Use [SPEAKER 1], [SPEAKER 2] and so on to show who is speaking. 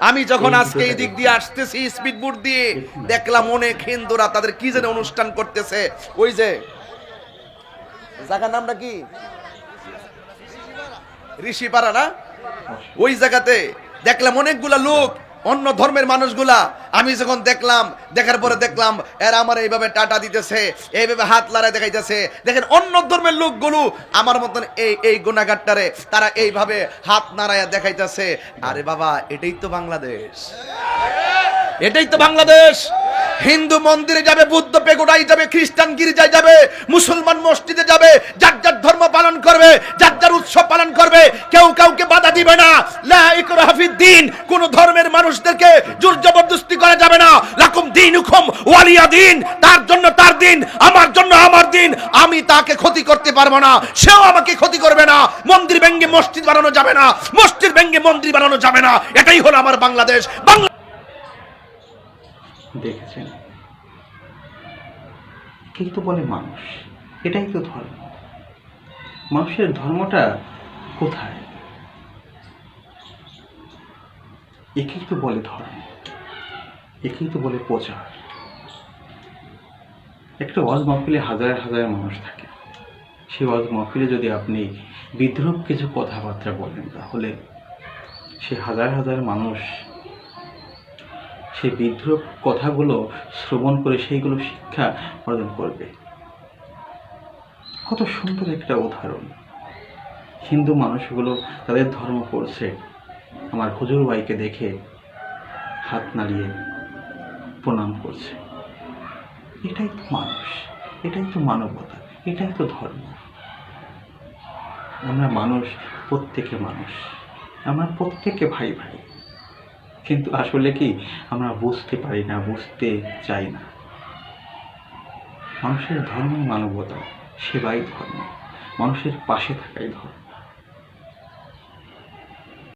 [SPEAKER 1] আমি যখন আজকে এই দিক দিয়ে আসতেছি স্পিড বোট দিয়ে দেখলাম অনেক হিন্দুরা তাদের কি যেন অনুষ্ঠান করতেছে। ওই যে জায়গার নামটা কি? ঋষিপাড়া না? ওই জায়গাতে দেখলাম অনেকগুলা লোক অন্য ধর্মের মানুষগুলা, আমি যখন দেখলাম, দেখার পরে দেখলাম, এরা আমার এইভাবে টাটা দিতেছে, এইভাবে হাত লাড়ায় দেখাইতেছে। দেখেন, অন্য ধর্মের লোকগুলো আমার মতন এই এই গুণাগারটারে তারা এইভাবে হাত নাড়ায় দেখাইতেছে। আরে বাবা, এটাই তো বাংলাদেশ। এটাই তো বাংলাদেশ। হিন্দু মন্দিরে যাবে, বুদ্ধ পেগোডাই যাবে, খ্রিস্টান গির্জায় যাবে, মুসলমান মসজিদে যাবে, যার যার ধর্ম পালন করবে, যার উৎসব পালন করবে, কেউ কাউকে বাধা দিবে না। লা ফিদ্দিন কোন ধর্মের মানুষদেরকে জোর জবরদস্তি করা যাবে না। লাকুম দীনুকুম ওয়ালিয়া দিন, তার জন্য তার দিন, আমার জন্য আমার দিন। আমি তাকে ক্ষতি করতে পারব না, সেও আমাকে ক্ষতি করবে না। মন্দির ভেঙ্গে মসজিদ বানানো যাবে না, মসজিদ ভেঙ্গে মন্দির বানানো যাবে না। এটাই হলো আমার বাংলাদেশ। বাংলা
[SPEAKER 2] দেখেছেন? একেই তো বলে মানুষ? এটাই তো ধর্ম। মানুষের ধর্মটা কোথায়? একেই তো বলে ধর্ম, একেই তো বলে প্রচার। একটা ওয়াজ মাহফিলে হাজার হাজার মানুষ থাকে। সেই ওয়াজ মাহফিলে যদি আপনি বিদ্রোহ কিছু কথাবার্তা বলেন, তাহলে সে হাজার হাজার মানুষ সেই বিদ্রোহ কথাগুলো শ্রবণ করে সেইগুলো শিক্ষা অর্জন করবে। কত সুন্দর একটা উদাহরণ। হিন্দু মানুষগুলো তাদের ধর্ম করছে। আমার হুজুর ভাইকে দেখে হাত নাড়িয়ে প্রণাম করছে। এটাই তো মানুষ, এটাই তো মানবতা, এটাই তো ধর্ম। আমরা মানুষ, প্রত্যেকে মানুষ, আমরা প্রত্যেকে ভাই ভাই। কিন্তু আসলে কি আমরা বুঝতে পারি না, বুঝতে চাই না। মানুষের ধর্মই মানবতা। সেবাই ধর্ম। মানুষের পাশে থাকাই ধর্ম।